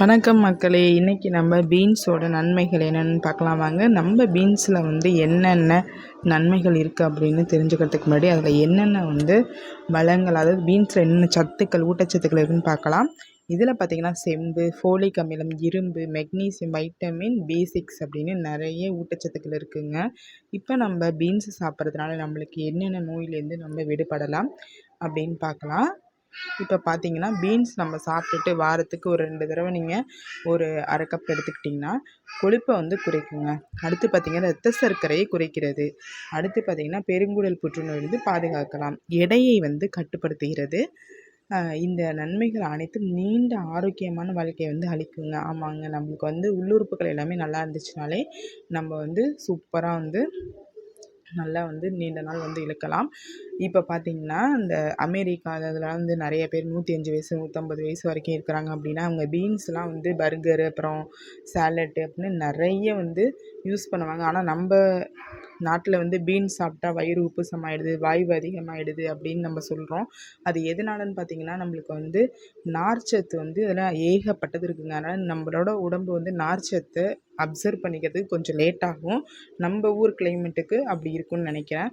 வணக்கம் மக்களே. இன்றைக்கி நம்ம பீன்ஸோட நன்மைகள் என்னென்னு பார்க்கலாம் வாங்க. நம்ம பீன்ஸில் வந்து என்னென்ன நன்மைகள் இருக்குது அப்படின்னு தெரிஞ்சுக்கிறதுக்கு முன்னாடி அதில் என்னென்ன வந்து வளங்கள் அதாவது பீன்ஸில் என்னென்ன சத்துக்கள் ஊட்டச்சத்துக்கள் இருக்குன்னு பார்க்கலாம். இதில் பார்த்திங்கன்னா செம்பு ஃபோலிக் அமிலம் இரும்பு மெக்னீசியம் வைட்டமின் பி சிக்ஸ் அப்படின்னு நிறைய ஊட்டச்சத்துக்கள் இருக்குதுங்க இப்போ நம்ம பீன்ஸ் சாப்பிட்றதுனால நம்மளுக்கு என்னென்ன நோயிலேருந்து நம்ம விடுபடலாம் அப்படின்னு பார்க்கலாம். இப்போ பார்த்தீங்கன்னா பீன்ஸ் நம்ம சாப்பிட்டுட்டு வாரத்துக்கு ஒரு ரெண்டு தடவை நீங்கள் ஒரு அரை கப் எடுத்துக்கிட்டிங்கன்னா கொழுப்பை வந்து குறைக்குங்க. அடுத்து பார்த்திங்கன்னா ரத்த சர்க்கரையை குறைக்கிறது. அடுத்து பார்த்திங்கன்னா பெருங்குடல் புற்றுநோயிலிருந்து பாதுகாக்கலாம். எடையை வந்து கட்டுப்படுத்துகிறது. இந்த நன்மைகள் அனைத்தும் நீண்ட ஆரோக்கியமான வாழ்க்கையை வந்து அளிக்குங்க. ஆமாங்க நம்மளுக்கு வந்து உள்ளுறுப்புகள் எல்லாமே நல்லா இருந்துச்சுனாலே நம்ம வந்து சூப்பராக வந்து நல்லா வந்து நீண்ட நாள் வந்து இழுக்கலாம். இப்போ பார்த்தீங்கன்னா இந்த அமெரிக்கா அதெல்லாம் வந்து நிறைய பேர் நூற்றி அஞ்சு வயசு நூற்றம்பது வயசு வரைக்கும் இருக்கிறாங்க அப்படின்னா அவங்க பீன்ஸ்லாம் வந்து பர்கரு அப்புறம் சேலட்டு அப்படின்னு நிறைய வந்து யூஸ் பண்ணுவாங்க. ஆனால் நம்ம நாட்டில் வந்து பீன்ஸ் சாப்பிட்டா வயிறு உப்புசமாயிடுது வாய்வு அதிகமாகிடுது அப்படின்னு நம்ம சொல்கிறோம் அது எதனாலன்னு பார்த்தீங்கன்னா நம்மளுக்கு வந்து நார்ச்சத்து வந்து இதெல்லாம் ஏகப்பட்டது இருக்குங்க. அதனால் நம்மளோட உடம்பு வந்து நார்ச்சத்தை அப்சர்வ் பண்ணிக்கிறதுக்கு கொஞ்சம் லேட் ஆகும். நம்ம ஊர் கிளைமேட்டுக்கு அப்படி இருக்கும்னு நினைக்கிறேன்.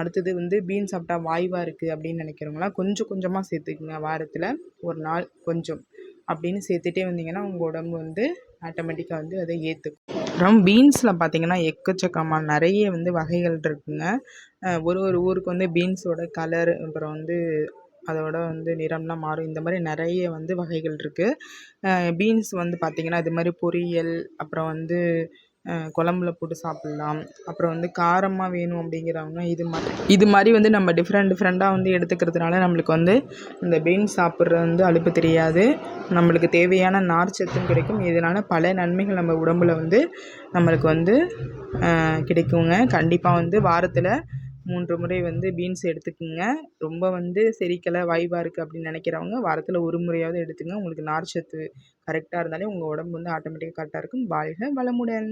அடுத்தது வந்து பீன் சாப்பிட்டா வாய்வாக இருக்குது அப்படின்னு நினைக்கிறவங்களாம் கொஞ்சம் கொஞ்சமாக சேர்த்துக்குங்க. வாரத்தில் ஒரு நாள் கொஞ்சம் அப்படின்னு சேர்த்துட்டே வந்தீங்கன்னா உங்கள் உடம்பு வந்து ஆட்டோமேட்டிக்காக வந்து அதை ஏற்றுக்கும் அப்புறம் பீன்ஸில் பார்த்தீங்கன்னா எக்கச்சக்கமாக நிறைய வந்து வகைகள் இருக்குங்க. ஒரு ஒரு ஊருக்கு வந்து பீன்ஸோட கலர் அப்புறம் வந்து அதோட வந்து நிறம்லாம் மாறும். இந்த மாதிரி நிறைய வந்து வகைகள் இருக்குது பீன்ஸ் வந்து பார்த்திங்கன்னா இது மாதிரி பொரியல் அப்புறம் வந்து குழம்புல போட்டு சாப்பிட்லாம். அப்புறம் வந்து காரமாக வேணும் அப்படிங்கிறவங்க இது மாதிரி இது மாதிரி வந்து நம்ம டிஃப்ரெண்ட் டிஃப்ரெண்ட்டாக வந்து எடுத்துக்கிறதுனால நம்மளுக்கு வந்து இந்த பீன்ஸ் சாப்பிட்றது வந்து அலுப்பு தெரியாது. நம்மளுக்கு தேவையான நார் சத்தும் கிடைக்கும். இதனால் பல நன்மைகள் நம்ம உடம்புல வந்து நம்மளுக்கு வந்து கிடைக்குங்க. கண்டிப்பாக வந்து வாரத்தில் மூன்று முறை வந்து பீன்ஸ் எடுத்துக்குங்க. ரொம்ப வந்து செரிக்கலை வாய்வாக இருக்குது அப்படின்னு நினைக்கிறவங்க வாரத்தில் ஒரு முறையாவது எடுத்துங்க. உங்களுக்கு நார்ச்சத்து கரெக்டாக இருந்தாலே உங்கள் உடம்பு வந்து ஆட்டோமேட்டிக்காக கரெக்டாக இருக்கும். வாழ்க வளமுடன்.